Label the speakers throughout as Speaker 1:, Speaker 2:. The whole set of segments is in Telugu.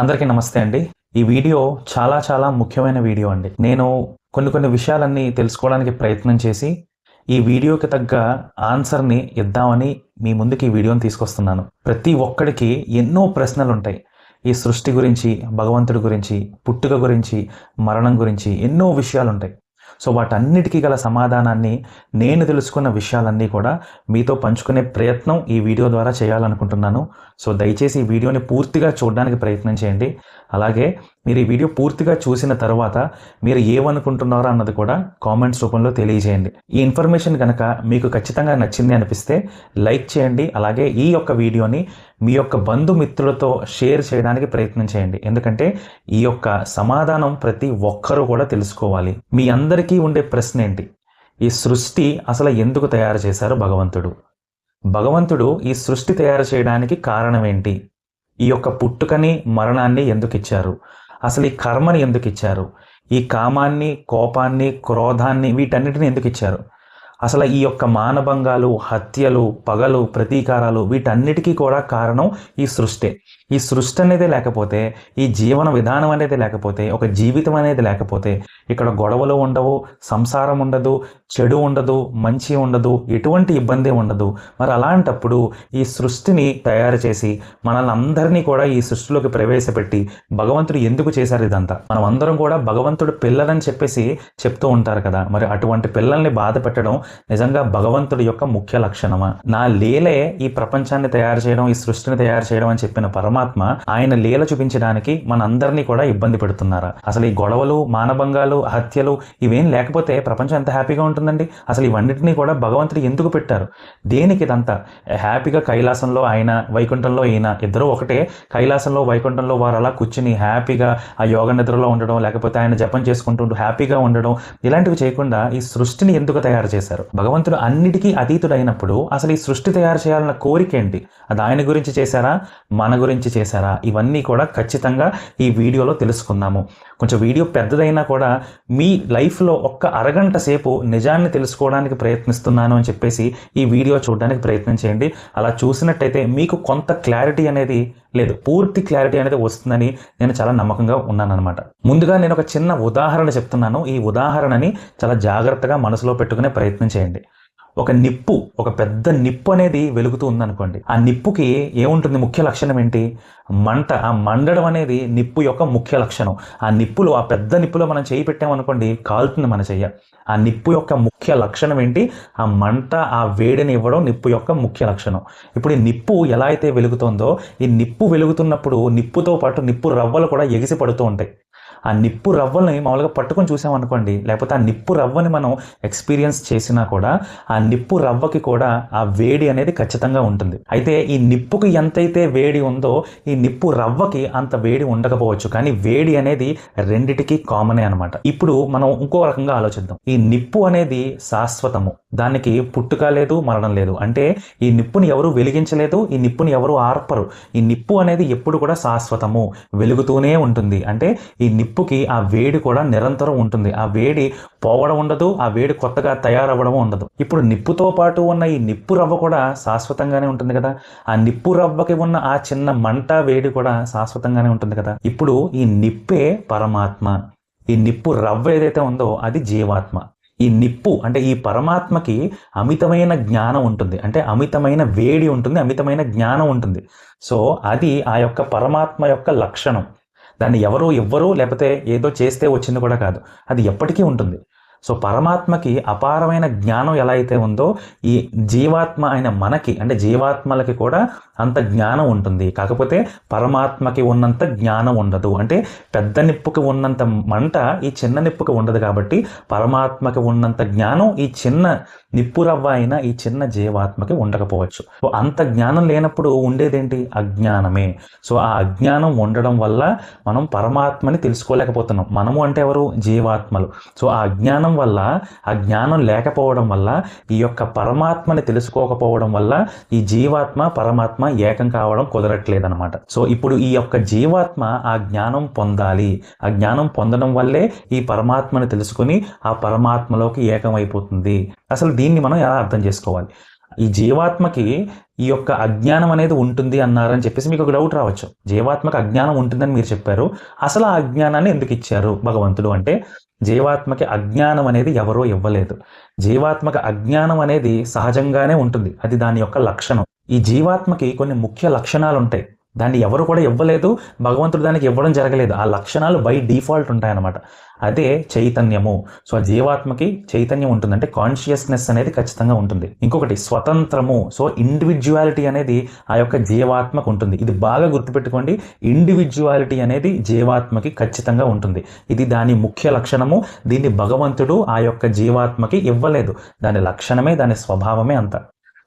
Speaker 1: అందరికీ నమస్తే అండి. ఈ వీడియో చాలా చాలా ముఖ్యమైన వీడియో అండి. నేను కొన్ని కొన్ని విషయాలన్నీ తెలుసుకోవడానికి ప్రయత్నం చేసి ఈ వీడియోకి తగ్గ ఆన్సర్ని ఇద్దామని మీ ముందుకి ఈ వీడియోని తీసుకొస్తున్నాను. ప్రతి ఒక్కడికి ఎన్నో ప్రశ్నలు ఉంటాయి. ఈ సృష్టి గురించి భగవంతుడి గురించి పుట్టుక గురించి మరణం గురించి ఎన్నో విషయాలు ఉంటాయి. సో వాటన్నిటికీ గల సమాధానాన్ని నేను తెలుసుకున్న విషయాలన్నీ కూడా మీతో పంచుకునే ప్రయత్నం ఈ వీడియో ద్వారా చేయాలనుకుంటున్నాను. సో దయచేసి ఈ వీడియోని పూర్తిగా చూడడానికి ప్రయత్నం చేయండి. అలాగే మీరు ఈ వీడియో పూర్తిగా చూసిన తర్వాత మీరు ఏమనుకుంటున్నారో అన్నది కూడా కామెంట్స్ రూపంలో తెలియజేయండి. ఈ ఇన్ఫర్మేషన్ కనుక మీకు ఖచ్చితంగా నచ్చింది అనిపిస్తే లైక్ చేయండి. అలాగే ఈ యొక్క వీడియోని మీ యొక్క బంధుమిత్రులతో షేర్ చేయడానికి ప్రయత్నం చేయండి. ఎందుకంటే ఈ యొక్క సమాధానం ప్రతి ఒక్కరూ కూడా తెలుసుకోవాలి. మీ అందరికీ ఉండే ప్రశ్న ఏంటి? ఈ సృష్టి అసలు ఎందుకు తయారు చేశారు భగవంతుడు? భగవంతుడు ఈ సృష్టి తయారు చేయడానికి కారణం ఏంటి? ఈ యొక్క పుట్టుకని మరణాన్ని ఎందుకు ఇచ్చారు? అసలు ఈ కర్మని ఎందుకు ఇచ్చారు? ఈ కామాన్ని కోపాన్ని క్రోధాన్ని వీటన్నిటిని ఎందుకు ఇచ్చారు? అసలు ఈ యొక్క మానభంగాలు హత్యలు పగలు ప్రతీకారాలు వీటన్నిటికీ కూడా కారణం ఈ సృష్టి. ఈ సృష్టి అనేది లేకపోతే ఈ జీవన విధానం అనేది లేకపోతే ఒక జీవితం అనేది లేకపోతే ఇక్కడ గొడవలు ఉండవు సంసారం ఉండదు చెడు ఉండదు మంచి ఉండదు ఎటువంటి ఇబ్బంది ఉండదు. మరి అలాంటప్పుడు ఈ సృష్టిని తయారు చేసి మనల్ని అందరినీ కూడా ఈ సృష్టిలోకి ప్రవేశపెట్టి భగవంతుడు ఎందుకు చేశారు ఇదంతా? మనం అందరం కూడా భగవంతుడు పిల్లలని చెప్పేసి చెప్తూ ఉంటారు కదా. మరి అటువంటి పిల్లల్ని బాధ పెట్టడం నిజంగా భగవంతుడి యొక్క ముఖ్య లక్షణమా? నా లీలే ఈ ప్రపంచాన్ని తయారు చేయడం ఈ సృష్టిని తయారు చేయడం అని చెప్పిన పరమాత్మ ఆయన లీల చూపించడానికి మనందరినీ కూడా ఇబ్బంది పెడుతున్నారా? అసలు ఈ గొడవలు మానభంగాలు హత్యలు ఇవేం లేకపోతే ప్రపంచం ఎంత హ్యాపీగా ఉంటుందండి? అసలు ఇవన్నిటినీ కూడా భగవంతుడు ఎందుకు పెట్టారు? దేనికి ఇదంతా? హ్యాపీగా కైలాసంలో ఆయన వైకుంఠంలో ఈయన ఇద్దరు ఒకటే కైలాసంలో వైకుంఠంలో వారు అలా కూర్చుని హ్యాపీగా ఆ యోగ నిద్రలో ఉండడం లేకపోతే ఆయన జపం చేసుకుంటూ హ్యాపీగా ఉండడం ఇలాంటివి చేయకుండా ఈ సృష్టిని ఎందుకు తయారు చేశారు? భగవంతుడు అన్నిటికీ అతీతుడైనప్పుడు అసలు ఈ సృష్టి తయారు చేయాలన్న కోరిక ఏంటి? అది ఆయన గురించి చేశారా? మన గురించి చేశారా? ఇవన్నీ కూడా ఖచ్చితంగా ఈ వీడియోలో తెలుసుకుందాము. కొంచెం వీడియో పెద్దదైనా కూడా మీ లైఫ్లో ఒక్క అరగంట సేపు నిజాన్ని తెలుసుకోవడానికి ప్రయత్నిస్తున్నాను అని చెప్పేసి ఈ వీడియో చూడడానికి ప్రయత్నం చేయండి. అలా చూసినట్టయితే మీకు కొంత క్లారిటీ అనేది లేదు పూర్తి క్లారిటీ అనేది వస్తుందని నేను చాలా నమ్మకంగా ఉన్నానన్నమాట. ముందుగా నేను ఒక చిన్న ఉదాహరణ చెప్తున్నాను. ఈ ఉదాహరణని చాలా జాగ్రత్తగా మనసులో పెట్టుకునే ప్రయత్నం చేయండి. ఒక నిప్పు ఒక పెద్ద నిప్పు అనేది వెలుగుతూ ఉందనుకోండి. ఆ నిప్పుకి ఏముంటుంది ముఖ్య లక్షణం ఏంటి? మంట ఆ మండడం అనేది నిప్పు యొక్క ముఖ్య లక్షణం. ఆ నిప్పులో ఆ పెద్ద నిప్పులో మనం చేయి పెట్టామనుకోండి కాలుతుంది మన చెయ్య. ఆ నిప్పు యొక్క ముఖ్య లక్షణం ఏంటి? ఆ మంట ఆ వేడిని ఇవ్వడం నిప్పు యొక్క ముఖ్య లక్షణం. ఇప్పుడు ఈ నిప్పు ఎలా అయితే వెలుగుతుందో ఈ నిప్పు వెలుగుతున్నప్పుడు నిప్పుతో పాటు నిప్పు రవ్వలు కూడా ఎగిసి పడుతూ ఉంటాయి. ఆ నిప్పు రవ్వల్ని మామూలుగా పట్టుకొని చూసామనుకోండి లేకపోతే ఆ నిప్పు రవ్వని మనం ఎక్స్పీరియన్స్ చేసినా కూడా ఆ నిప్పు రవ్వకి కూడా ఆ వేడి అనేది ఖచ్చితంగా ఉంటుంది. అయితే ఈ నిప్పుకి ఎంతైతే వేడి ఉందో ఈ నిప్పు రవ్వకి అంత వేడి ఉండకపోవచ్చు. కానీ వేడి అనేది రెండిటికి కామనే అనమాట ఇప్పుడు మనం ఇంకో రకంగా ఆలోచిద్దాం. ఈ నిప్పు అనేది శాశ్వతము. దానికి పుట్టుక లేదు మరణం లేదు. అంటే ఈ నిప్పుని ఎవరు వెలిగించలేదు ఈ నిప్పుని ఎవరు ఆర్పరు. ఈ నిప్పు అనేది ఎప్పుడు కూడా శాశ్వతము వెలుగుతూనే ఉంటుంది. అంటే ఈ నిప్పు నిప్పుకి ఆ వేడి కూడా నిరంతరం ఉంటుంది. ఆ వేడి పోవడం ఉండదు ఆ వేడి కొత్తగా తయారవ్వడం ఉండదు. ఇప్పుడు నిప్పుతో పాటు ఉన్న ఈ నిప్పు రవ్వ కూడా శాశ్వతంగానే ఉంటుంది కదా. ఆ నిప్పు రవ్వకి ఉన్న ఆ చిన్న మంట వేడి కూడా శాశ్వతంగానే ఉంటుంది కదా. ఇప్పుడు ఈ నిప్పే పరమాత్మ. ఈ నిప్పు రవ్వ ఏదైతే ఉందో అది జీవాత్మ. ఈ నిప్పు అంటే ఈ పరమాత్మకి అమితమైన జ్ఞానం ఉంటుంది. అంటే అమితమైన వేడి ఉంటుంది అమితమైన జ్ఞానం ఉంటుంది. సో అది ఆ యొక్క పరమాత్మ యొక్క లక్షణం. దాన్ని ఎవరు ఇవ్వరు లేకపోతే ఏదో చేస్తే వచ్చింది కూడా కాదు. అది ఎప్పటికీ ఉంటుంది. సో పరమాత్మకి అపారమైన జ్ఞానం ఎలా అయితే ఉందో ఈ జీవాత్మ అయిన మనకి అంటే జీవాత్మలకి కూడా అంత జ్ఞానం ఉంటుంది. కాకపోతే పరమాత్మకి ఉన్నంత జ్ఞానం ఉండదు. అంటే పెద్ద నిప్పుకి ఉన్నంత మంట ఈ చిన్న నిప్పుకి ఉండదు కాబట్టి పరమాత్మకి ఉన్నంత జ్ఞానం ఈ చిన్న నిప్పు రవ్వ అయిన ఈ చిన్న జీవాత్మకి ఉండకపోవచ్చు. సో అంత జ్ఞానం లేనప్పుడు ఉండేదేంటి? అజ్ఞానమే. సో ఆ అజ్ఞానం ఉండడం వల్ల మనం పరమాత్మని తెలుసుకోలేకపోతున్నాం. మనము అంటే ఎవరు? జీవాత్మలు. సో ఆ అజ్ఞానం వల్ల ఆ జ్ఞానం లేకపోవడం వల్ల ఈ యొక్క పరమాత్మని తెలుసుకోకపోవడం వల్ల ఈ జీవాత్మ పరమాత్మ ఏకం కావడం కుదరట్లేదన్నమాట. సో ఇప్పుడు ఈ యొక్క జీవాత్మ ఆ జ్ఞానం పొందాలి. ఆ జ్ఞానం పొందడం వల్లే ఈ పరమాత్మని తెలుసుకుని ఆ పరమాత్మలోకి ఏకమైపోతుంది. అసలు దీన్ని మనం ఎలా అర్థం చేసుకోవాలి? ఈ జీవాత్మకి ఈ యొక్క అజ్ఞానం అనేది ఉంటుంది అన్నారని చెప్పేసి మీకు ఒక డౌట్ రావచ్చు. జీవాత్మకు అజ్ఞానం ఉంటుందని మీరు చెప్పారు. అసలు ఆ అజ్ఞానాన్ని ఎందుకు ఇచ్చారు భగవంతుడు అంటే జీవాత్మకి అజ్ఞానం అనేది ఎవరో ఇవ్వలేదు. జీవాత్మక అజ్ఞానం అనేది సహజంగానే ఉంటుంది. అది దాని యొక్క లక్షణం. ఈ జీవాత్మకి కొన్ని ముఖ్య లక్షణాలు ఉంటాయి దాన్ని ఎవరు కూడా ఇవ్వలేదు. భగవంతుడు దానికి ఇవ్వడం జరగలేదు. ఆ లక్షణాలు బై డిఫాల్ట్ ఉంటాయన్నమాట. అదే చైతన్యము. సో జీవాత్మకి చైతన్యం ఉంటుంది అంటే కాన్షియస్నెస్ అనేది ఖచ్చితంగా ఉంటుంది. ఇంకొకటి స్వతంత్రము. సో ఇండివిజువాలిటీ అనేది ఆ యొక్క జీవాత్మకు ఉంటుంది. ఇది బాగా గుర్తుపెట్టుకోండి. ఇండివిజువాలిటీ అనేది జీవాత్మకి ఖచ్చితంగా ఉంటుంది. ఇది దాని ముఖ్య లక్షణము. దీన్ని భగవంతుడు ఆ యొక్క జీవాత్మకి ఇవ్వలేదు. దాని లక్షణమే దాని స్వభావమే అంత.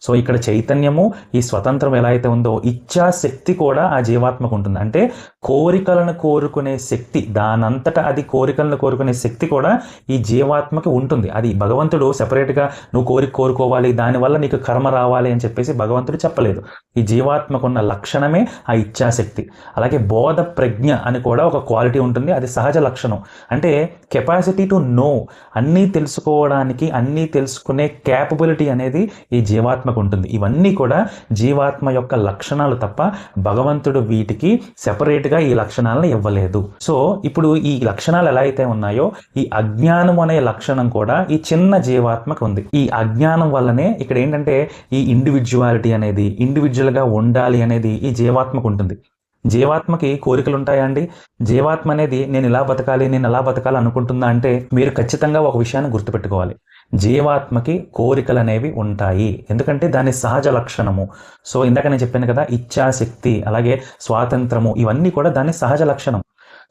Speaker 1: సో ఇక్కడ చైతన్యము ఈ స్వతంత్రం ఎలా అయితే ఉందో ఇచ్చా శక్తి కూడా ఆ జీవాత్మకు ఉంటుంది. అంటే కోరికలను కోరుకునే శక్తి దానంతటా అది కోరికలను కోరుకునే శక్తి కూడా ఈ జీవాత్మకి ఉంటుంది. అది భగవంతుడు సెపరేట్గా నువ్వు కోరిక కోరుకోవాలి దానివల్ల నీకు కర్మ రావాలి అని చెప్పేసి భగవంతుడు చెప్పలేదు. ఈ జీవాత్మకు ఉన్న లక్షణమే ఆ ఇచ్ఛాశక్తి అలాగే బోధ ప్రజ్ఞ అని కూడా ఒక క్వాలిటీ ఉంటుంది. అది సహజ లక్షణం. అంటే కెపాసిటీ టు నో అన్నీ తెలుసుకోవడానికి అన్నీ తెలుసుకునే క్యాపబిలిటీ అనేది ఈ జీవాత్మ జీవాత్మకు ఉంటుంది. ఇవన్నీ కూడా జీవాత్మ యొక్క లక్షణాలు తప్ప భగవంతుడు వీటికి సెపరేట్గా ఈ లక్షణాలను ఇవ్వలేదు. సో ఇప్పుడు ఈ లక్షణాలు ఎలా అయితే ఉన్నాయో ఈ అజ్ఞానం అనే లక్షణం కూడా ఈ చిన్న జీవాత్మకు ఉంది. ఈ అజ్ఞానం వల్లనే ఇక్కడ ఏంటంటే ఈ ఇండివిజువాలిటీ అనేది ఇండివిజువల్గా ఉండాలి అనేది ఈ జీవాత్మకు ఉంటుంది. జీవాత్మకి కోరికలు ఉంటాయా అండి? జీవాత్మ అనేది నేను ఇలా బతకాలి నేను ఎలా బతకాలి అనుకుంటుందా అంటే మీరు ఖచ్చితంగా ఒక విషయాన్ని గుర్తుపెట్టుకోవాలి. జీవాత్మకి కోరికలు అనేవి ఉంటాయి. ఎందుకంటే దాని సహజ లక్షణము. సో ఇందాక నేను చెప్పాను కదా ఇచ్ఛాశక్తి అలాగే స్వాతంత్రము ఇవన్నీ కూడా దాని సహజ లక్షణం.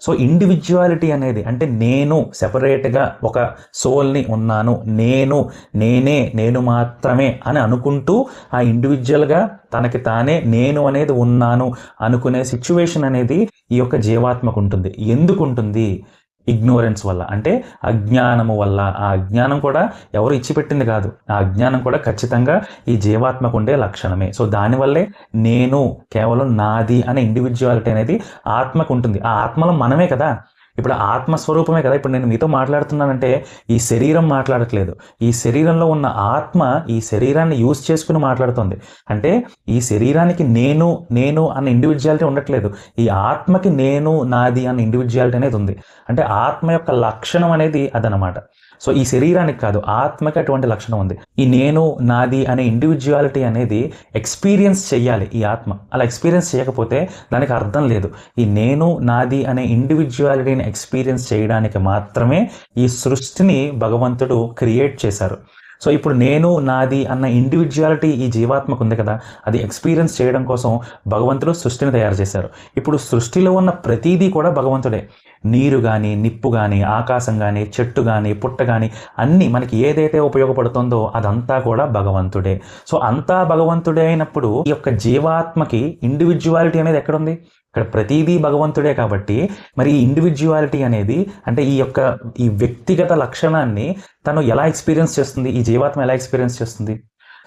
Speaker 1: సో ఇండివిజువాలిటీ అనేది అంటే నేను సెపరేట్గా ఒక సోల్ని ఉన్నాను నేను నేనే నేను మాత్రమే అని అనుకుంటూ ఆ ఇండివిజువల్గా తనకి తానే నేను అనేది ఉన్నాను అనుకునే సిచ్యువేషన్ అనేది ఈ యొక్క జీవాత్మకు ఉంటుంది. ఎందుకు ఉంటుంది? ఇగ్నోరెన్స్ వల్ల అంటే అజ్ఞానము వల్ల. ఆ అజ్ఞానం కూడా ఎవరు ఇచ్చిపెట్టింది కాదు. ఆ అజ్ఞానం కూడా ఖచ్చితంగా ఈ జీవాత్మకు ఉండే లక్షణమే. సో దానివల్లే నేను కేవలం నాది అనే ఇండివిజువాలిటీ అనేది ఆత్మకు ఉంటుంది ఆ ఆత్మలో మనమే కదా. ఇప్పుడు ఆత్మస్వరూపమే కదా. ఇప్పుడు నేను మీతో మాట్లాడుతున్నానంటే ఈ శరీరం మాట్లాడట్లేదు. ఈ శరీరంలో ఉన్న ఆత్మ ఈ శరీరాన్ని యూజ్ చేసుకుని మాట్లాడుతుంది. అంటే ఈ శరీరానికి నేను నేను అన్న ఇండివిజువాలిటీ ఉండట్లేదు. ఈ ఆత్మకి నేను నాది అన్న ఇండివిజువాలిటీ అనేది ఉంది. అంటే ఆత్మ యొక్క లక్షణం అనేది అదనమాట. సో ఈ శరీరానికి కాదు ఆత్మకి అటువంటి లక్షణం ఉంది. ఈ నేను నాది అనే ఇండివిజువాలిటీ అనేది ఎక్స్పీరియన్స్ చేయాలి ఈ ఆత్మ. అలా ఎక్స్పీరియన్స్ చేయకపోతే దానికి అర్థం లేదు. ఈ నేను నాది అనే ఇండివిజువాలిటీని ఎక్స్పీరియన్స్ చేయడానికి మాత్రమే ఈ సృష్టిని భగవంతుడు క్రియేట్ చేశారు. సో ఇప్పుడు నేను నాది అన్న ఇండివిజువాలిటీ ఈ జీవాత్మకు ఉంది కదా అది ఎక్స్పీరియన్స్ చేయడం కోసం భగవంతుడు సృష్టిని తయారు చేశారు. ఇప్పుడు సృష్టిలో ఉన్న ప్రతీదీ కూడా భగవంతుడే. నీరు కానీ నిప్పు కానీ ఆకాశం కానీ చెట్టు కానీ పుట్ట కానీ అన్నీ మనకి ఏదైతే ఉపయోగపడుతుందో అదంతా కూడా భగవంతుడే. సో అంతా భగవంతుడే అయినప్పుడు ఈ యొక్క జీవాత్మకి ఇండివిజువాలిటీ అనేది ఎక్కడుంది? ఇక్కడ ప్రతిదీ భగవంతుడే కాబట్టి మరి ఈ ఇండివిజువాలిటీ అనేది అంటే ఈ యొక్క ఈ వ్యక్తిగత లక్షణాన్ని తను ఎలా ఎక్స్పీరియన్స్ చేస్తుంది? ఈ జీవాత్మ ఎలా ఎక్స్పీరియన్స్ చేస్తుంది?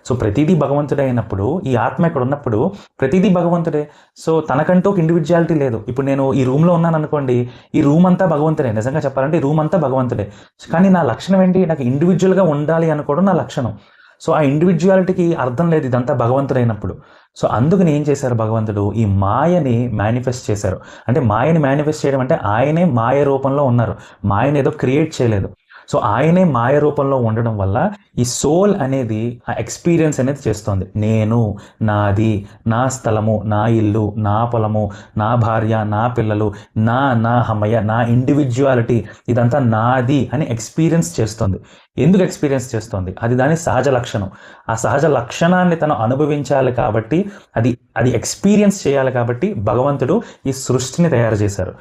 Speaker 1: సో ప్రతిదీ భగవంతుడే అయినప్పుడు ఈ ఆత్మ ఇక్కడ ఉన్నప్పుడు ప్రతిదీ భగవంతుడే. సో తనకంటూ ఒక ఇండివిజువాలిటీ లేదు. ఇప్పుడు నేను ఈ రూమ్లో ఉన్నాను అనుకోండి ఈ రూమ్ అంతా భగవంతుడే. నిజంగా చెప్పాలంటే ఈ రూమ్ అంతా భగవంతుడే. కానీ నా లక్షణం ఏంటి? నాకు ఇండివిజువల్గా ఉండాలి అనుకోవడం నా లక్షణం. సో ఆ ఇండివిజువాలిటీకి అర్థం లేదు ఇదంతా భగవంతుడైనప్పుడు. సో అందుకని ఏం చేశారు భగవంతుడు? ఈ మాయని మేనిఫెస్ట్ చేశారు. అంటే మాయని మేనిఫెస్ట్ చేయడం అంటే ఆయనే మాయ రూపంలో ఉన్నారు. మాయని ఏదో క్రియేట్ చేయలేదు. సో ఆయనే మాయ రూపంలో ఉండడం వల్ల ఈ సోల్ అనేది ఆ ఎక్స్పీరియన్స్ అనేది చేస్తుంది. నేను నాది నా స్థలము నా ఇల్లు నా పొలము నా భార్య నా పిల్లలు నా నా హమ్మయ్య నా ఇండివిజువాలిటీ ఇదంతా నాది అని ఎక్స్పీరియన్స్ చేస్తుంది. ఎందుకు ఎక్స్పీరియన్స్ చేస్తుంది? అది దాని సహజ లక్షణం. ఆ సహజ లక్షణాన్ని తను అనుభవించాలి కాబట్టి అది అది ఎక్స్పీరియన్స్ చేయాలి కాబట్టి భగవంతుడు ఈ సృష్టిని తయారు చేశారు.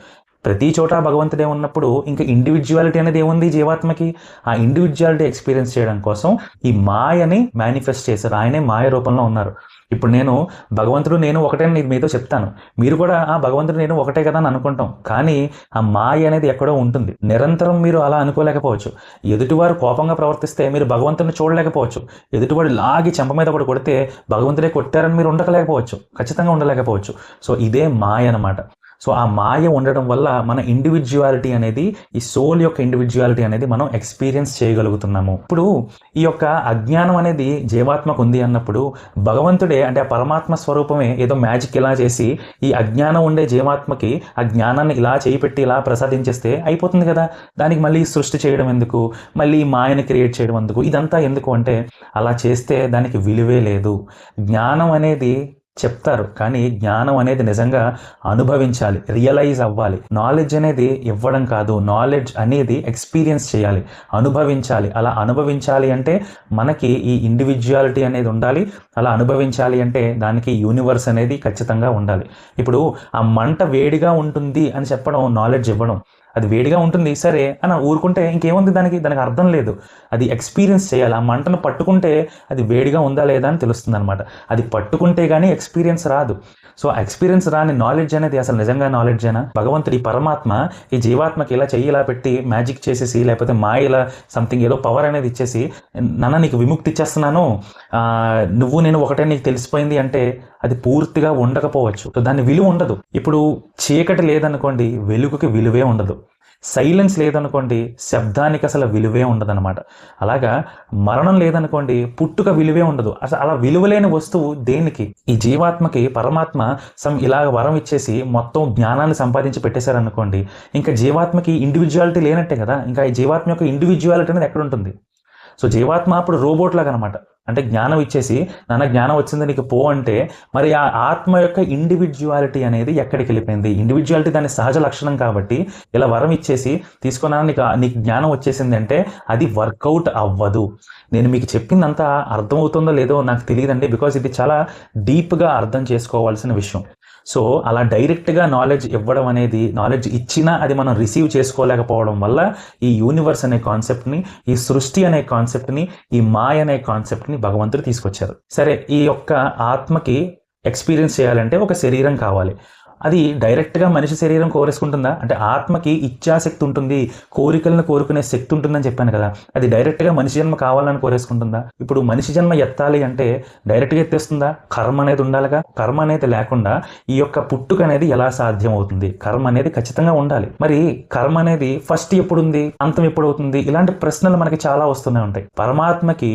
Speaker 1: ప్రతి చోట భగవంతుడే ఉన్నప్పుడు ఇంకా ఇండివిజువాలిటీ అనేది ఏముంది జీవాత్మకి? ఆ ఇండివిజువాలిటీ ఎక్స్పీరియన్స్ చేయడం కోసం ఈ మాయని మేనిఫెస్ట్ చేశారు. ఆయనే మాయ రూపంలో ఉన్నారు. ఇప్పుడు నేను భగవంతుడు నేను ఒకటే మీతో చెప్తాను. మీరు కూడా ఆ భగవంతుడు నేను ఒకటే కదా అని అనుకుంటాం. కానీ ఆ మాయ అనేది ఎక్కడో ఉంటుంది. నిరంతరం మీరు అలా అనుకోలేకపోవచ్చు. ఎదుటివారు కోపంగా ప్రవర్తిస్తే మీరు భగవంతుడిని చూడలేకపోవచ్చు. ఎదుటివాడు లాగి చెంప మీద ఒకటి కొడితే భగవంతుడే కొట్టారని మీరు ఉండలేకపోవచ్చు ఖచ్చితంగా ఉండలేకపోవచ్చు. సో ఇదే మాయ అనమాట సో ఆ మాయ ఉండడం వల్ల మన ఇండివిజువాలిటీ అనేది ఈ సోల్ యొక్క ఇండివిజువాలిటీ అనేది మనం ఎక్స్పీరియన్స్ చేయగలుగుతున్నాము. ఇప్పుడు ఈ యొక్క అజ్ఞానం అనేది జీవాత్మకు ఉంది అన్నప్పుడు భగవంతుడే అంటే ఆ పరమాత్మ స్వరూపమే ఏదో మ్యాజిక్ ఇలా చేసి ఈ అజ్ఞానం ఉండే జీవాత్మకి ఆ జ్ఞానాన్ని ఇలా చేయి పెట్టి ఇలా ప్రసాదించేస్తే అయిపోతుంది కదా. దానికి మళ్ళీ సృష్టి చేయడం ఎందుకు? మళ్ళీ ఈ మాయని క్రియేట్ చేయడం ఎందుకు? ఇదంతా ఎందుకు అంటే అలా చేస్తే దానికి విలువే లేదు. జ్ఞానం అనేది చెప్తారు. కానీ జ్ఞానం అనేది నిజంగా అనుభవించాలి రియలైజ్ అవ్వాలి. నాలెడ్జ్ అనేది ఇవ్వడం కాదు. నాలెడ్జ్ అనేది ఎక్స్పీరియన్స్ చేయాలి అనుభవించాలి. అలా అనుభవించాలి అంటే మనకి ఈ ఇండివిజువాలిటీ అనేది ఉండాలి. అలా అనుభవించాలి అంటే దానికి యూనివర్స్ అనేది ఖచ్చితంగా ఉండాలి. ఇప్పుడు ఆ మంట వేడిగా ఉంటుంది అని చెప్పడం నాలెడ్జ్ ఇవ్వడం. అది వేడిగా ఉంటుంది సరే అని ఊరుకుంటే ఇంకేముంది దానికి? దానికి అర్థం లేదు. అది ఎక్స్పీరియన్స్ చేయాలి. ఆ మంటను పట్టుకుంటే అది వేడిగా ఉందా లేదా అని తెలుస్తుంది అనమాట అది పట్టుకుంటే కానీ ఎక్స్పీరియన్స్ రాదు. సో ఆ ఎక్స్పీరియన్స్ రాని నాలెడ్జ్ అనేది అసలు నిజంగా నాలెడ్జ్ అయినా భగవంతుడి పరమాత్మ ఈ జీవాత్మకి ఇలా చెయ్యి ఇలా పెట్టి మ్యాజిక్ చేసేసి లేకపోతే మాయ ఇలా సంథింగ్ ఏదో పవర్ అనేది ఇచ్చేసి నాన్న నీకు విముక్తి ఇచ్చేస్తున్నాను. నువ్వు నేను ఒకటే నీకు తెలిసిపోయింది అంటే అది పూర్తిగా ఉండకపోవచ్చు. సో దాని విలువ ఉండదు. ఇప్పుడు చీకటి లేదనుకోండి వెలుగుకి విలువే ఉండదు. సైలెన్స్ లేదనుకోండి శబ్దానికి అసలు విలువే ఉండదన్నమాట. అలాగా మరణం లేదనుకోండి పుట్టుక విలువే ఉండదు. అసలు అలా విలువలేని వస్తువు దేనికి? ఈ జీవాత్మకి పరమాత్మ సమ్ ఇలాగ వరం ఇచ్చేసి మొత్తం జ్ఞానాన్ని సంపాదించి పెట్టేశారనుకోండి ఇంకా జీవాత్మకి ఇండివిజువాలిటీ లేనట్టే కదా? ఇంకా ఈ జీవాత్మ యొక్క ఇండివిజువాలిటీ అనేది ఎక్కడ ఉంటుంది? సో జీవాత్మ అప్పుడు రోబోట్ లాగా అనమాట అంటే జ్ఞానం ఇచ్చేసి నాన్న జ్ఞానం వచ్చింది నీకు పో అంటే మరి ఆ ఆత్మ యొక్క ఇండివిజువాలిటీ అనేది ఎక్కడికి వెళ్ళిపోయింది? ఇండివిజువాలిటీ దాని సహజ లక్షణం కాబట్టి ఇలా వరం ఇచ్చేసి తీసుకున్నా నీకు నీకు జ్ఞానం వచ్చేసింది అంటే అది వర్కౌట్ అవ్వదు. నేను మీకు చెప్పిందంతా అర్థమవుతుందో లేదో నాకు తెలియదండి బికాజ్ ఇది చాలా డీప్గా అర్థం చేసుకోవాల్సిన విషయం. సో అలా డైరెక్ట్గా నాలెడ్జ్ ఇవ్వడం అనేది నాలెడ్జ్ ఇచ్చినా అది మనం రిసీవ్ చేసుకోలేకపోవడం వల్ల ఈ యూనివర్స్ అనే కాన్సెప్ట్ని ఈ సృష్టి అనే కాన్సెప్ట్ని ఈ మాయ అనే కాన్సెప్ట్ని భగవంతుడు తీసుకొచ్చారు. సరే ఈ యొక్క ఆత్మకి ఎక్స్పీరియన్స్ చేయాలంటే ఒక శరీరం కావాలి. అది డైరెక్ట్గా మనిషి శరీరం కోరేసుకుంటుందా? అంటే ఆత్మకి ఇచ్ఛాశక్తి ఉంటుంది కోరికలను కోరుకునే శక్తి ఉంటుందని చెప్పాను కదా. అది డైరెక్ట్గా మనిషి జన్మ కావాలని కోరేసుకుంటుందా? ఇప్పుడు మనిషి జన్మ ఎత్తాలి అంటే డైరెక్ట్గా ఎత్తేస్తుందా? కర్మ అనేది ఉండాలిగా? కర్మ అనేది లేకుండా ఈ యొక్క పుట్టుక అనేది ఎలా సాధ్యం అవుతుంది కర్మ అనేది ఖచ్చితంగా ఉండాలి. మరి కర్మ అనేది ఫస్ట్ ఎప్పుడు ఉంది అంతం ఎప్పుడు అవుతుంది ఇలాంటి ప్రశ్నలు మనకి చాలా వస్తూనే ఉంటాయి. పరమాత్మకి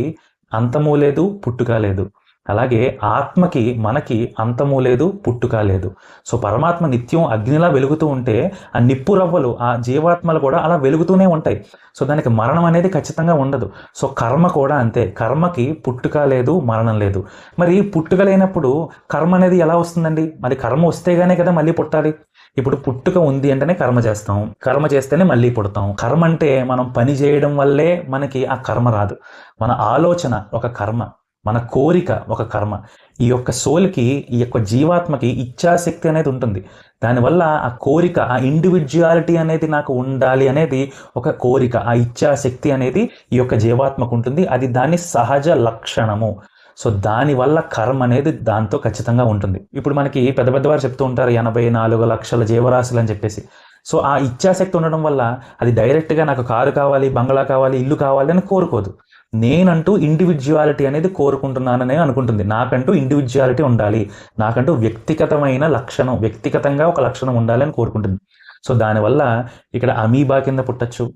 Speaker 1: అంతము లేదు పుట్టుక లేదు. అలాగే ఆత్మకి మనకి అంతము లేదు పుట్టుక లేదు. సో పరమాత్మ నిత్యం అగ్నిలా వెలుగుతూ ఉంటే ఆ నిప్పు రవ్వలు ఆ జీవాత్మలు కూడా అలా వెలుగుతూనే ఉంటాయి. సో దానికి మరణం అనేది ఖచ్చితంగా ఉండదు. సో కర్మ కూడా అంతే. కర్మకి పుట్టుక లేదు మరణం లేదు. మరి పుట్టుక లేనప్పుడు కర్మ అనేది ఎలా వస్తుందండి? మరి కర్మ వస్తేగానే కదా మళ్ళీ పుట్టాలి. ఇప్పుడు పుట్టుక ఉంది అంటేనే కర్మ చేస్తాం. కర్మ చేస్తేనే మళ్ళీ పుడతాం. కర్మ అంటే మనం పని చేయడం వల్లే మనకి ఆ కర్మ రాదు. మన ఆలోచన ఒక కర్మ. మన కోరిక ఒక కర్మ. ఈ యొక్క సోల్కి ఈ యొక్క జీవాత్మకి ఇచ్ఛాశక్తి అనేది ఉంటుంది. దానివల్ల ఆ కోరిక ఆ ఇండివిజువాలిటీ అనేది నాకు ఉండాలి అనేది ఒక కోరిక. ఆ ఇచ్ఛాశక్తి అనేది ఈ యొక్క జీవాత్మకు ఉంటుంది. అది దాని సహజ లక్షణము. సో దానివల్ల కర్మ అనేది దాంతో ఖచ్చితంగా ఉంటుంది. ఇప్పుడు మనకి పెద్ద పెద్దవారు చెప్తూ ఉంటారు ఎనభై నాలుగు లక్షల జీవరాశులు అని చెప్పేసి. సో ఆ ఇచ్ఛాశక్తి ఉండడం వల్ల అది డైరెక్ట్గా నాకు కారు కావాలి బంగ్లా కావాలి ఇల్లు కావాలి అని కోరుకోదు. నేనంటూ ఇండివిజువాలిటీ అనేది కోరుకుంటున్నాననే అనుకుంటుంది. నాకంటూ ఇండివిజువాలిటీ ఉండాలి. నాకంటూ వ్యక్తిగతమైన లక్షణం వ్యక్తిగతంగా ఒక లక్షణం ఉండాలి అని కోరుకుంటుంది. సో దానివల్ల ఇక్కడ అమీబా కింద పుట్టచ్చు.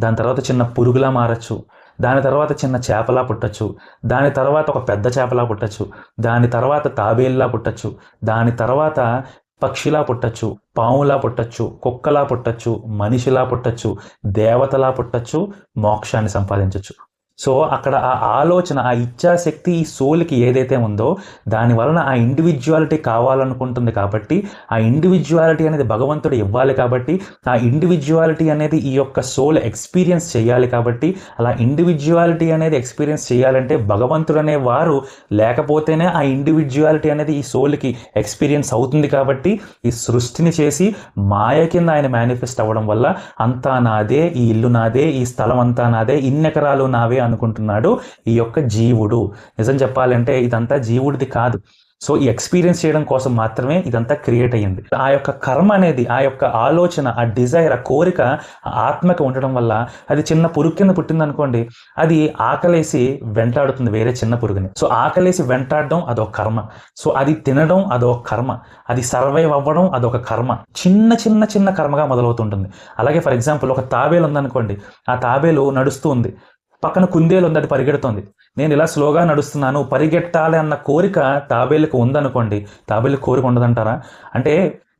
Speaker 1: దాని తర్వాత చిన్న పురుగులా మారచ్చు. దాని తర్వాత చిన్న చేపలా పుట్టచ్చు. దాని తర్వాత ఒక పెద్ద చేపలా పుట్టచ్చు. దాని తర్వాత తాబేల్లా పుట్టచ్చు. దాని తర్వాత పక్షిలా పుట్టచ్చు. పాములా పుట్టచ్చు. కుక్కలా పుట్టచ్చు. మనిషిలా పుట్టచ్చు. దేవతలా పుట్టచ్చు. మోక్షాన్ని సంపాదించవచ్చు సో అక్కడ ఆ ఆలోచన ఆ ఇచ్ఛాశక్తి ఈ సోల్కి ఏదైతే ఉందో దాని వలన ఆ ఇండివిజువాలిటీ కావాలనుకుంటుంది కాబట్టి ఆ ఇండివిజువాలిటీ అనేది భగవంతుడు ఇవ్వాలి కాబట్టి ఆ ఇండివిజువాలిటీ అనేది ఈ యొక్క సోల్ ఎక్స్పీరియన్స్ చేయాలి కాబట్టి అలా ఇండివిజువాలిటీ అనేది ఎక్స్పీరియన్స్ చేయాలంటే భగవంతుడు అనే వారు లేకపోతేనే ఆ ఇండివిజువాలిటీ అనేది ఈ సోల్కి ఎక్స్పీరియన్స్ అవుతుంది కాబట్టి ఈ సృష్టిని చేసి మాయ కింద ఆయన మేనిఫెస్ట్ అవ్వడం వల్ల అంతా నాదే ఈ ఇల్లు నాదే ఈ స్థలం అంతా నాదే ఇన్ని ఎకరాలు నావే అనుకుంటున్నాడు ఈ యొక్క జీవుడు. నిజం చెప్పాలంటే ఇదంతా జీవుడిది కాదు. సో ఈ ఎక్స్పీరియన్స్ చేయడం కోసం మాత్రమే ఇదంతా క్రియేట్ అయ్యింది. ఆ యొక్క కర్మ అనేది ఆ యొక్క ఆలోచన ఆ డిజైర్ ఆ కోరిక ఆత్మకి ఉండడం వల్ల అది చిన్న పురుగు కింద పుట్టింది అనుకోండి అది ఆకలేసి వెంటాడుతుంది వేరే చిన్న పురుగుని. సో ఆకలేసి వెంటాడడం అదొక కర్మ. సో అది తినడం అదొక కర్మ. అది సర్వైవ్ అవ్వడం అదొక కర్మ. చిన్న చిన్న చిన్న కర్మగా మొదలవుతుంటుంది. అలాగే ఫర్ ఎగ్జాంపుల్ ఒక తాబేలు ఉందనుకోండి ఆ తాబేలు నడుస్తూ ఉంది. పక్కన కుందేలు ఉంది అది పరిగెడుతోంది. నేను ఇలా స్లోగా నడుస్తున్నాను పరిగెట్టాలి అన్న కోరిక తాబేలుకు ఉందనుకోండి. తాబేలుకు కోరిక ఉండదంటారా? అంటే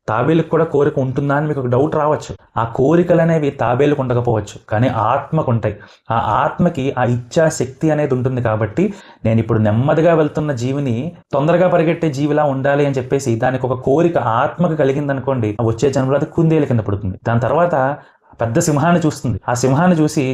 Speaker 1: తాబేలుకు కూడా కోరిక ఉంటుందా అని మీకు ఒక డౌట్ రావచ్చు. ఆ కోరికలు అనేవి తాబేలుకు ఉండకపోవచ్చు కానీ ఆత్మకు ఉంటాయి. ఆ ఆత్మకి ఆ ఇచ్చా శక్తి అనేది ఉంటుంది కాబట్టి నేను ఇప్పుడు నెమ్మదిగా వెళ్తున్న జీవిని తొందరగా పరిగెట్టే జీవిలా ఉండాలి అని చెప్పేసి దానికి ఒక కోరిక ఆత్మకు కలిగిందనుకోండి వచ్చే జన్మలో అది కుందేలు కింద పడుతుంది. దాని తర్వాత పెద్ద సింహాన్ని చూస్తుంది. ఆ సింహాన్ని చూసి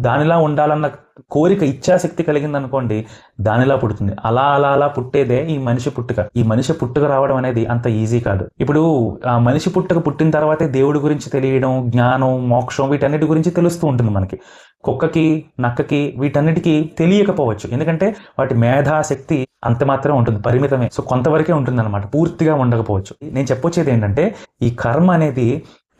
Speaker 1: దానిలా ఉండాలన్న కోరిక ఇచ్ఛాశక్తి కలిగింది అనుకోండి దానిలా పుడుతుంది. అలా అలా అలా పుట్టేదే ఈ మనిషి పుట్టుక. ఈ మనిషి పుట్టుక రావడం అనేది అంత ఈజీ కాదు. ఇప్పుడు ఆ మనిషి పుట్టుక పుట్టిన తర్వాతే దేవుడి గురించి తెలియడం జ్ఞానం మోక్షం వీటన్నిటి గురించి తెలుస్తూ ఉంటుంది మనకి. కుక్కకి నక్కకి వీటన్నిటికీ తెలియకపోవచ్చు. ఎందుకంటే వాటి మేధాశక్తి అంత మాత్రమే ఉంటుంది పరిమితమే. సో కొంతవరకే ఉంటుంది అనమాట పూర్తిగా ఉండకపోవచ్చు. నేను చెప్పొచ్చేది ఏంటంటే ఈ కర్మ అనేది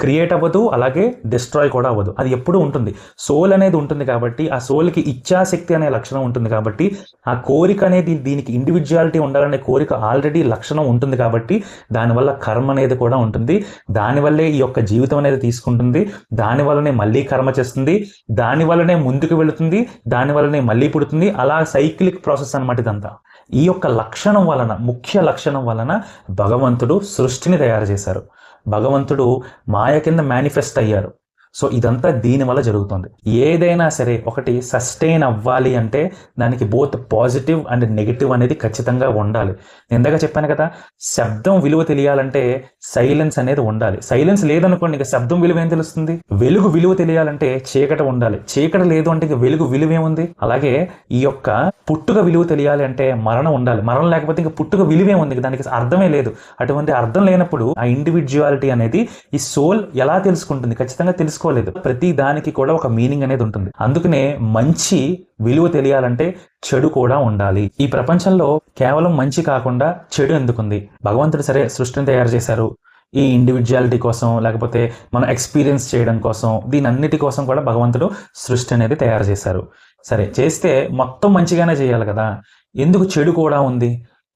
Speaker 1: క్రియేట్ అవ్వదు అలాగే డిస్ట్రాయ్ కూడా అవ్వదు. అది ఎప్పుడూ ఉంటుంది. సోల్ అనేది ఉంటుంది కాబట్టి ఆ సోల్కి ఇచ్ఛాశక్తి అనే లక్షణం ఉంటుంది కాబట్టి ఆ కోరిక అనేది దీనికి ఇండివిజువాలిటీ ఉండాలనే కోరిక ఆల్రెడీ లక్షణం ఉంటుంది కాబట్టి దానివల్ల కర్మ అనేది కూడా ఉంటుంది. దానివల్లే ఈ యొక్క జీవితం అనేది తీసుకుంటుంది. దానివల్లనే మళ్ళీ కర్మ చేస్తుంది. దానివల్లనే ముందుకు వెళుతుంది. దానివల్లనే మళ్ళీ పుడుతుంది. అలా సైక్లిక్ ప్రాసెస్ అనమాట ఇదంతా. ఈ యొక్క లక్షణం వలన ముఖ్య లక్షణం వలన భగవంతుడు సృష్టిని తయారు చేశారు. భగవంతుడు మాయ కింద మేనిఫెస్ట్ అయ్యారు. సో ఇదంతా దీని వల్ల జరుగుతుంది. ఏదైనా సరే ఒకటి సస్టైన్ అవ్వాలి అంటే దానికి బోత్ పాజిటివ్ అండ్ నెగిటివ్ అనేది ఖచ్చితంగా ఉండాలి. నేను ఇందాక చెప్పాను కదా శబ్దం విలువ తెలియాలంటే సైలెన్స్ అనేది ఉండాలి. సైలెన్స్ లేదనుకోండి ఇక శబ్దం విలువ ఏం తెలుస్తుంది? వెలుగు విలువ తెలియాలంటే చీకట ఉండాలి. చీకట లేదు అంటే ఇక వెలుగు విలువ ఏముంది? అలాగే ఈ యొక్క పుట్టుక విలువ తెలియాలి అంటే మరణం ఉండాలి. మరణం లేకపోతే ఇంకా పుట్టుక విలువే ఉంది దానికి అర్థమే లేదు. అటువంటి అర్థం లేనప్పుడు ఆ ఇండివిజువాలిటీ అనేది ఈ సోల్ ఎలా తెలుసుకుంటుంది? ఖచ్చితంగా తీసుకోలేదు. ప్రతి దానికి కూడా ఒక మీనింగ్ అనేది ఉంటుంది. అందుకనే మంచి విలువ తెలియాలంటే చెడు కూడా ఉండాలి. ఈ ప్రపంచంలో కేవలం మంచి కాకుండా చెడు ఎందుకుంది? భగవంతుడు సరే సృష్టిని తయారు చేశారు. ఈ ఇండివిజువాలిటీ కోసం లేకపోతే మనం ఎక్స్పీరియన్స్ చేయడం కోసం దీని అన్నిటి కోసం కూడా భగవంతుడు సృష్టి అనేది తయారు చేశారు. సరే చేస్తే మొత్తం మంచిగానే చేయాలి కదా? ఎందుకు చెడు కూడా ఉంది?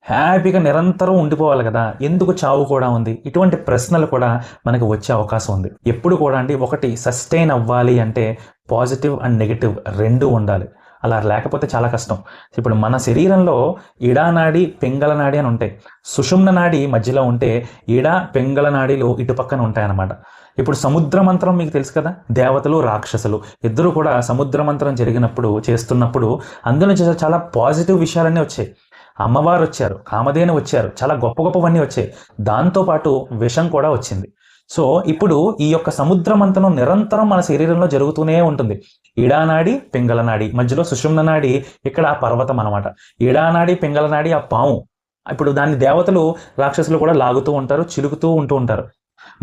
Speaker 1: హ్యాపీగా నిరంతరం ఉండిపోవాలి కదా. ఎందుకు చావు కూడా ఉంది? ఇటువంటి ప్రశ్నలు కూడా మనకు వచ్చే అవకాశం ఉంది. ఎప్పుడు కూడా అండి ఒకటి సస్టైన్ అవ్వాలి అంటే పాజిటివ్ అండ్ నెగిటివ్ రెండు ఉండాలి. అలా లేకపోతే చాలా కష్టం. ఇప్పుడు మన శరీరంలో ఇడానాడి పెంగళ నాడి అని ఉంటాయి. సుషుమ్న నాడి మధ్యలో ఉంటే ఇడా పెంగళ నాడిలు ఇటు పక్కన ఉంటాయన్నమాట. ఇప్పుడు సముద్ర మంత్రం మీకు తెలుసు కదా? దేవతలు రాక్షసులు ఇద్దరు కూడా సముద్ర మంత్రం జరిగినప్పుడు చేస్తున్నప్పుడు అందులో చాలా పాజిటివ్ విషయాలన్నీ వచ్చాయి. అమ్మవారు వచ్చారు కామధేను వచ్చారు చాలా గొప్ప గొప్పవన్నీ వచ్చాయి. దాంతోపాటు విషం కూడా వచ్చింది. సో ఇప్పుడు ఈ యొక్క సముద్ర మంతనం నిరంతరం మన శరీరంలో జరుగుతూనే ఉంటుంది. ఇడానాడి పింగళనాడి మధ్యలో సుషుమ్న నాడి ఇక్కడ ఆ పర్వతం అనమాట ఇడానాడి పింగళనాడి ఆ పాము. ఇప్పుడు దాన్ని దేవతలు రాక్షసులు కూడా లాగుతూ ఉంటారు చిలుకుతూ ఉంటూ ఉంటారు.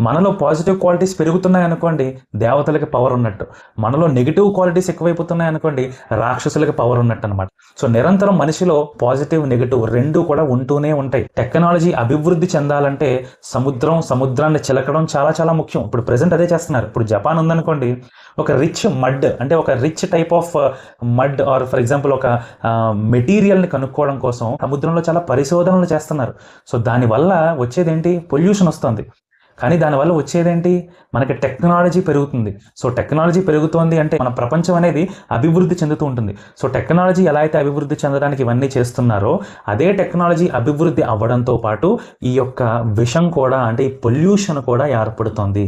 Speaker 1: మనలో పాజిటివ్ క్వాలిటీస్ పెరుగుతున్నాయి అనుకోండి దేవతలకి పవర్ ఉన్నట్టు. మనలో నెగిటివ్ క్వాలిటీస్ ఎక్కువైపోతున్నాయి అనుకోండి రాక్షసులకి పవర్ ఉన్నట్టు అనమాట సో నిరంతరం మనిషిలో పాజిటివ్ నెగిటివ్ రెండు కూడా ఉంటూనే ఉంటాయి. టెక్నాలజీ అభివృద్ధి చెందాలంటే సముద్రం సముద్రాన్ని చిలకడం చాలా చాలా ముఖ్యం. ఇప్పుడు ప్రజెంట్ అదే చేస్తున్నారు. ఇప్పుడు జపాన్ ఉందనుకోండి ఒక రిచ్ మడ్ అంటే ఒక rich type of mud or for example ఒక uh, మెటీరియల్ని కనుక్కోవడం కోసం సముద్రంలో చాలా పరిశోధనలు చేస్తున్నారు. సో దానివల్ల వచ్చేది ఏంటి పొల్యూషన్ వస్తుంది. కానీ దానివల్ల వచ్చేదేంటి? మనకి టెక్నాలజీ పెరుగుతుంది. సో టెక్నాలజీ పెరుగుతోంది అంటే మన ప్రపంచం అనేది అభివృద్ధి చెందుతూ ఉంటుంది. సో టెక్నాలజీ ఎలా అయితే అభివృద్ధి చెందడానికి ఇవన్నీ చేస్తున్నారో అదే టెక్నాలజీ అభివృద్ధి అవ్వడంతో పాటు ఈ యొక్క విషం కూడా అంటే ఈ పొల్యూషన్ కూడా ఏర్పడుతుంది.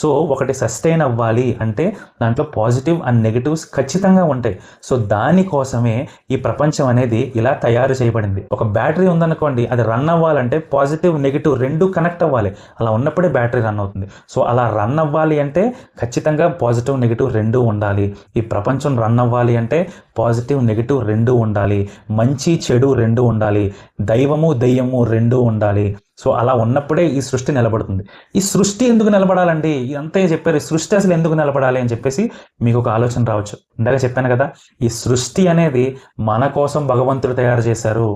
Speaker 1: సో ఒకటి సస్టైన్ అవ్వాలి అంటే దాంట్లో పాజిటివ్ అండ్ నెగిటివ్స్ ఖచ్చితంగా ఉంటాయి. సో దానికోసమే ఈ ప్రపంచం అనేది ఇలా తయారు చేయబడింది. ఒక బ్యాటరీ ఉందనుకోండి అది రన్ అవ్వాలంటే పాజిటివ్ నెగిటివ్ రెండు కనెక్ట్ అవ్వాలి. అలా ఉన్నప్పుడే బ్యాటరీ రన్ అవుతుంది. సో అలా రన్ అవ్వాలి అంటే ఖచ్చితంగా పాజిటివ్ నెగిటివ్ రెండు ఉండాలి. ఈ ప్రపంచం రన్ అవ్వాలి అంటే పాజిటివ్ నెగిటివ్ రెండు ఉండాలి. మంచి చెడు రెండు ఉండాలి. దైవము దెయ్యము రెండు ఉండాలి. సో అలా ఉన్నప్పుడే ఈ సృష్టి నిలబడుతుంది. ఈ సృష్టి ఎందుకు నిలబడాలండి? అంతే చెప్పారు? ఈ సృష్టి అసలు ఎందుకు నిలబడాలి అని చెప్పేసి మీకు ఒక ఆలోచన రావచ్చు. ఇందాక చెప్పాను కదా ఈ సృష్టి అనేది మన కోసం భగవంతుడు తయారు చేశారు.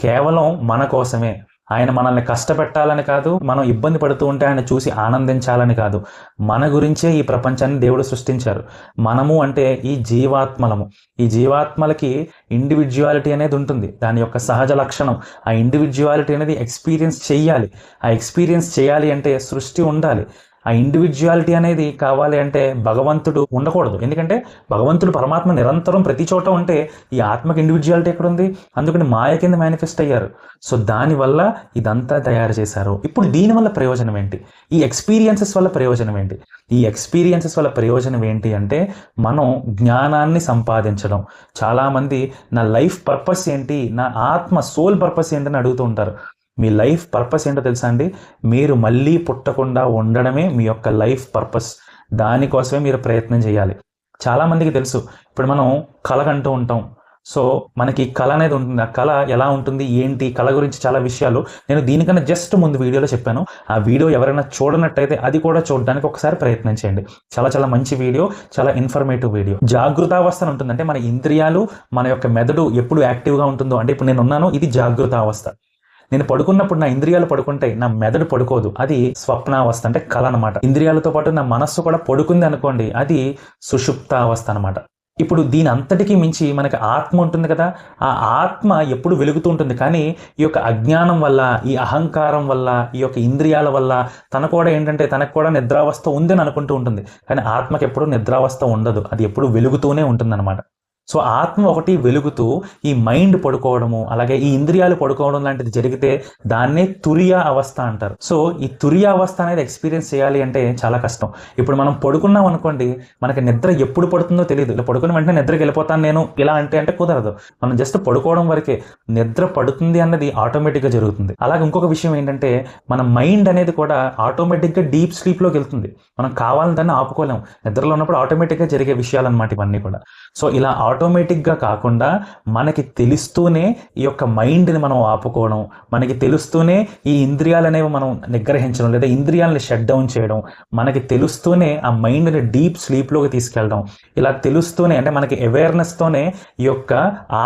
Speaker 1: కేవలం మన కోసమే. ఆయన మనల్ని కష్టపెట్టాలని కాదు మనం ఇబ్బంది పడుతూ ఉంటే ఆయన చూసి ఆనందించాలని కాదు. మన గురించే ఈ ప్రపంచాన్ని దేవుడు సృష్టించారు. మనము అంటే ఈ జీవాత్మలము. ఈ జీవాత్మలకి ఇండివిజువాలిటీ అనేది ఉంటుంది. దాని యొక్క సహజ లక్షణం. ఆ ఇండివిజువాలిటీ అనేది ఎక్స్పీరియన్స్ చేయాలి ఆ ఎక్స్పీరియన్స్ చేయాలి అంటే సృష్టి ఉండాలి. ఆ ఇండివిజువాలిటీ అనేది కావాలి అంటే భగవంతుడు ఉండకూడదు. ఎందుకంటే భగవంతుడు పరమాత్మ నిరంతరం ప్రతి చోట ఉంటే ఈ ఆత్మకి ఇండివిజువాలిటీ ఎక్కడ ఉంది అందుకని మాయ కింద మేనిఫెస్ట్ అయ్యారు. సో దానివల్ల ఇదంతా తయారు చేశారు. ఇప్పుడు దీనివల్ల ప్రయోజనం ఏంటి? ఈ ఎక్స్పీరియన్సెస్ వల్ల ప్రయోజనం ఏంటి? ఈ ఎక్స్పీరియన్సెస్ వల్ల ప్రయోజనం ఏంటి అంటే మనం జ్ఞానాన్ని సంపాదించడం. చాలామంది నా లైఫ్ పర్పస్ ఏంటి? నా ఆత్మ సోల్ పర్పస్ ఏంటని అడుగుతూ ఉంటారు. మీ లైఫ్ పర్పస్ ఏంటో తెలుసా అండి? మీరు మళ్ళీ పుట్టకుండా ఉండడమే మీ యొక్క లైఫ్ పర్పస్. దానికోసమే మీరు ప్రయత్నం చేయాలి. చాలామందికి తెలుసు. ఇప్పుడు మనం కలగంటూ ఉంటాం. సో మనకి కళ అనేది ఉంటుంది. ఆ కళ ఎలా ఉంటుంది? ఏంటి? కళ గురించి చాలా విషయాలు నేను దీనికన్నా జస్ట్ ముందు వీడియోలో చెప్పాను. ఆ వీడియో ఎవరైనా చూడనట్టయితే అది కూడా చూడడానికి ఒకసారి ప్రయత్నం చేయండి. చాలా చాలా మంచి వీడియో చాలా ఇన్ఫర్మేటివ్ వీడియో. జాగృతావస్థ ఉంటుందంటే మన ఇంద్రియాలు మన యొక్క మెదడు ఎప్పుడు యాక్టివ్గా ఉంటుందో. అంటే ఇప్పుడు నేను ఉన్నాను ఇది జాగృతావస్థ. నేను పడుకున్నప్పుడు నా ఇంద్రియాలు పడుకుంటాయి నా మెదడు పడుకోదు. అది స్వప్నావస్థ అంటే కళ అనమాట ఇంద్రియాలతో పాటు నా మనస్సు కూడా పడుకుంది అనుకోండి అది సుషుప్తావస్థ అనమాట ఇప్పుడు దీని అంతటికీ మించి మనకి ఆత్మ ఉంటుంది కదా ఆ ఆత్మ ఎప్పుడు వెలుగుతూ ఉంటుంది. కానీ ఈ యొక్క అజ్ఞానం వల్ల ఈ అహంకారం వల్ల ఈ యొక్క ఇంద్రియాల వల్ల తన కూడా ఏంటంటే తనకు కూడా నిద్రావస్థ ఉందని అనుకుంటూ ఉంటుంది. కానీ ఆత్మకి ఎప్పుడు నిద్రావస్థ ఉండదు. అది ఎప్పుడు వెలుగుతూనే ఉంటుంది సో ఆత్మ ఒకటి వెలుగుతూ ఈ మైండ్ పడుకోవడము అలాగే ఈ ఇంద్రియాలు పడుకోవడం లాంటిది జరిగితే దాన్నే తురియ అవస్థ అంటారు. సో ఈ తురియా అవస్థ అనేది ఎక్స్పీరియన్స్ చేయాలి అంటే చాలా కష్టం. ఇప్పుడు మనం పడుకున్నాం అనుకోండి మనకి నిద్ర ఎప్పుడు పడుతుందో తెలియదు ఇలా పడుకున్న వెంటనే నిద్రకి వెళ్ళిపోతాను నేను ఇలా అంటే అంటే కుదరదు. మనం జస్ట్ పడుకోవడం వరకే నిద్ర పడుతుంది అన్నది ఆటోమేటిక్గా జరుగుతుంది. అలాగే ఇంకొక విషయం ఏంటంటే మన మైండ్ అనేది కూడా ఆటోమేటిక్గా డీప్ స్లీప్లోకి వెళ్తుంది. మనం కావాలని దాన్ని ఆపుకోలేము నిద్రలో ఉన్నప్పుడు ఆటోమేటిక్గా జరిగే విషయాలు అనమాట ఇవన్నీ కూడా. సో ఇలా ఆటోమేటిక్గా కాకుండా మనకి తెలుస్తూనే ఈ యొక్క మైండ్ని మనం ఆపుకోవడం మనకి తెలుస్తూనే ఈ ఇంద్రియాలు అనేవి మనం నిగ్రహించడం లేదా ఇంద్రియాలని షట్ డౌన్ చేయడం మనకి తెలుస్తూనే ఆ మైండ్ని డీప్ స్లీప్లోకి తీసుకెళ్ళడం. ఇలా తెలుస్తూనే అంటే మనకి అవేర్నెస్తోనే ఈ యొక్క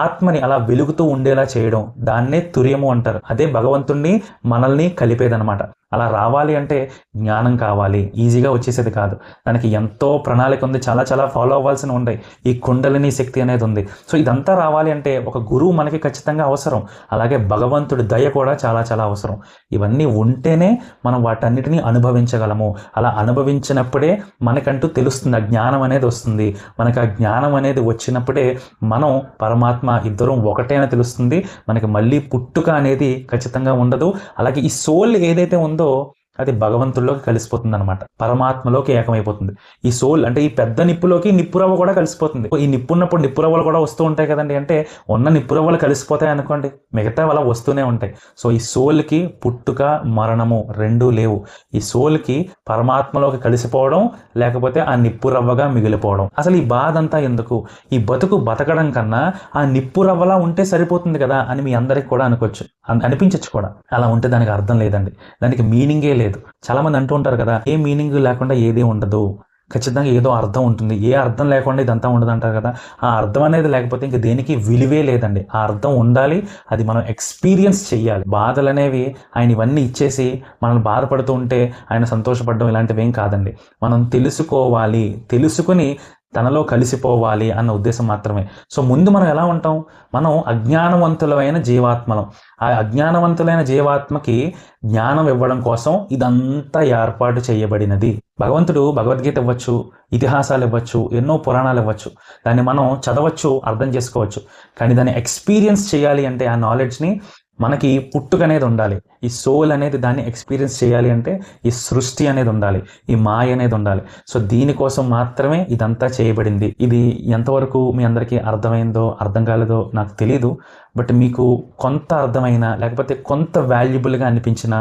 Speaker 1: ఆత్మని అలా వెలుగుతూ ఉండేలా చేయడం. దాన్నే తుర్యము అంటారు. అదే భగవంతుణ్ణి మనల్ని కలిపేదనమాట అలా రావాలి అంటే జ్ఞానం కావాలి ఈజీగా వచ్చేసేది కాదు. దానికి ఎంతో ప్రణాళిక ఉంది చాలా చాలా ఫాలో అవ్వాల్సిన ఉంటాయి. ఈ కుండలిని శక్తి అనేది ఉంది. సో ఇదంతా రావాలి అంటే ఒక గురువు మనకి ఖచ్చితంగా అవసరం. అలాగే భగవంతుడి దయ కూడా చాలా చాలా అవసరం. ఇవన్నీ ఉంటేనే మనం వాటన్నిటిని అనుభవించగలము. అలా అనుభవించినప్పుడే మనకంటూ తెలుస్తుంది ఆ జ్ఞానం అనేది వస్తుంది. మనకు ఆ జ్ఞానం అనేది వచ్చినప్పుడే మనం పరమాత్మ ఇద్దరం ఒకటే అని తెలుస్తుంది. మనకి మళ్ళీ పుట్టుక అనేది ఖచ్చితంగా ఉండదు. అలాగే ఈ సోల్ ఏదైతే ఉందో though అది భగవంతుల్లోకి కలిసిపోతుంది అనమాట పరమాత్మలోకి ఏకమైపోతుంది. ఈ సోల్ అంటే ఈ పెద్ద నిప్పులోకి నిప్పురవ్వ కూడా కలిసిపోతుంది. ఈ నిప్పు ఉన్నప్పుడు నిప్పురవ్వలు కూడా వస్తూ ఉంటాయి కదండి. అంటే ఉన్న నిప్పురవ్వలు కలిసిపోతాయి అనుకోండి. మిగతా అలా వస్తూనే ఉంటాయి. సో ఈ సోల్కి పుట్టుక మరణము రెండూ లేవు. ఈ సోల్కి పరమాత్మలోకి కలిసిపోవడం లేకపోతే ఆ నిప్పు రవ్వగా మిగిలిపోవడం. అసలు ఈ బాధ అంతా ఎందుకు? ఈ బతుకు బతకడం కన్నా ఆ నిప్పు రవ్వలా ఉంటే సరిపోతుంది కదా అని మీ అందరికి కూడా అనుకోవచ్చు. అన్- అనిపించచ్చు కూడా. అలా ఉంటే దానికి అర్థం లేదండి. దానికి మీనింగే లేదు. చాలా మంది అంటూ ఉంటారు కదా ఏ మీనింగ్ లేకుండా ఏది ఉండదు. ఖచ్చితంగా ఏదో అర్థం ఉంటుంది. ఏ అర్థం లేకుండా ఇదంతా ఉండదు అంటారు కదా ఆ అర్థం అనేది లేకపోతే ఇంక దేనికి విలువే లేదండి. ఆ అర్థం ఉండాలి అది మనం ఎక్స్పీరియన్స్ చెయ్యాలి. బాధలు అనేవి ఆయన ఇవన్నీ ఇచ్చేసి మనల్ని బాధపడుతూ ఉంటే ఆయన సంతోషపడడం ఇలాంటివి ఏం కాదండి. మనం తెలుసుకోవాలి. తెలుసుకుని తనలో కలిసిపోవాలి అన్న ఉద్దేశం మాత్రమే. సో ముందు మనం ఎలా ఉంటాం? మనం అజ్ఞానవంతులమైన జీవాత్మలం. ఆ అజ్ఞానవంతులైన జీవాత్మకి జ్ఞానం ఇవ్వడం కోసం ఇదంతా ఏర్పాటు చేయబడినది. భగవంతుడు భగవద్గీత ఇవ్వచ్చు ఇతిహాసాలు ఇవ్వచ్చు ఎన్నో పురాణాలు ఇవ్వచ్చు. దాన్ని మనం చదవచ్చు అర్థం చేసుకోవచ్చు. కానీ దాన్ని ఎక్స్పీరియన్స్ చేయాలి అంటే ఆ నాలెడ్జ్ని మనకి పుట్టుక అనేది ఉండాలి. ఈ సోల్ అనేది దాన్ని ఎక్స్పీరియన్స్ చేయాలి అంటే ఈ సృష్టి అనేది ఉండాలి. ఈ మాయ అనేది ఉండాలి. సో దీనికోసం మాత్రమే ఇదంతా చేయబడింది. ఇది ఎంతవరకు మీ అందరికీ అర్థమైందో అర్థం కాలేదో నాకు తెలియదు బట్ మీకు కొంత అర్థమైన లేకపోతే కొంత వాల్యుబుల్గా అనిపించిన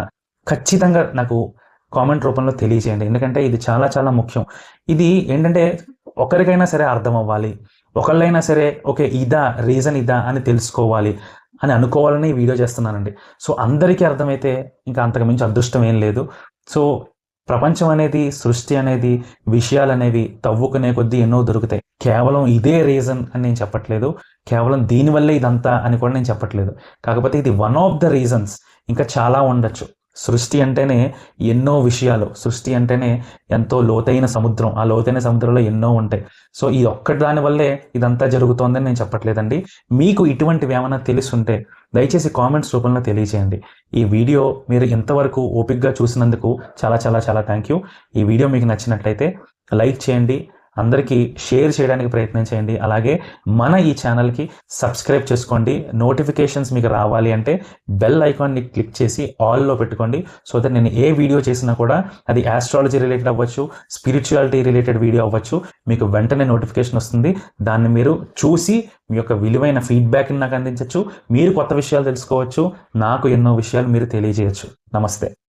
Speaker 1: ఖచ్చితంగా నాకు కామెంట్ రూపంలో తెలియజేయండి. ఎందుకంటే ఇది చాలా చాలా ముఖ్యం. ఇది ఏంటంటే ఒకరికైనా సరే అర్థం అవ్వాలి ఒకళ్ళైనా సరే ఓకే ఇదా రీజన్ ఇదా అని తెలుసుకోవాలి. అని అనుకోవాలని వీడియో చేస్తున్నానండి. సో అందరికీ అర్థమైతే ఇంకా అంతకు మించి అదృష్టం ఏం లేదు. సో ప్రపంచం అనేది సృష్టి అనేది విషయాలు అనేవి తవ్వుకునే కొద్దీ ఎన్నో దొరుకుతాయి. కేవలం ఇదే రీజన్ అని నేను చెప్పట్లేదు. కేవలం దీనివల్లే ఇదంతా అని కూడా నేను చెప్పట్లేదు. కాకపోతే ఇది వన్ ఆఫ్ ద రీజన్స్ ఇంకా చాలా ఉండొచ్చు. సృష్టి అంటేనే ఎన్నో విషయాలు. సృష్టి అంటేనే ఎంతో లోతైన సముద్రం. ఆ లోతైన సముద్రంలో ఎన్నో ఉంటాయి. సో ఈ ఒక్కటి దాని వల్లే ఇదంతా జరుగుతోందని నేను చెప్పట్లేదండి. మీకు ఇటువంటివి ఏమైనా తెలుసుంటే దయచేసి కామెంట్స్ రూపంలో తెలియజేయండి ఈ వీడియో మీరు ఎంతవరకు ఓపిక్గా చూసినందుకు చాలా చాలా చాలా థ్యాంక్ యూ ఈ వీడియో మీకు నచ్చినట్లయితే లైక్ చేయండి. అందరికీ షేర్ చేయడానికి ప్రయత్నం చేయండి. అలాగే మన ఈ ఛానల్కి సబ్స్క్రైబ్ చేసుకోండి. నోటిఫికేషన్స్ మీకు రావాలి అంటే బెల్ ఐకాన్ని క్లిక్ చేసి ఆల్లో పెట్టుకోండి. సో దట్ నేను ఏ వీడియో చేసినా కూడా అది ఆస్ట్రాలజీ రిలేటెడ్ అవ్వచ్చు స్పిరిచువాలిటీ రిలేటెడ్ వీడియో అవ్వచ్చు. మీకు వెంటనే నోటిఫికేషన్ వస్తుంది. దాన్ని మీరు చూసి మీ యొక్క విలువైన ఫీడ్బ్యాక్ని నాకు అందించవచ్చు మీరు కొత్త విషయాలు తెలుసుకోవచ్చు. నాకు ఎన్నో విషయాలు మీరు తెలియజేయచ్చు. నమస్తే.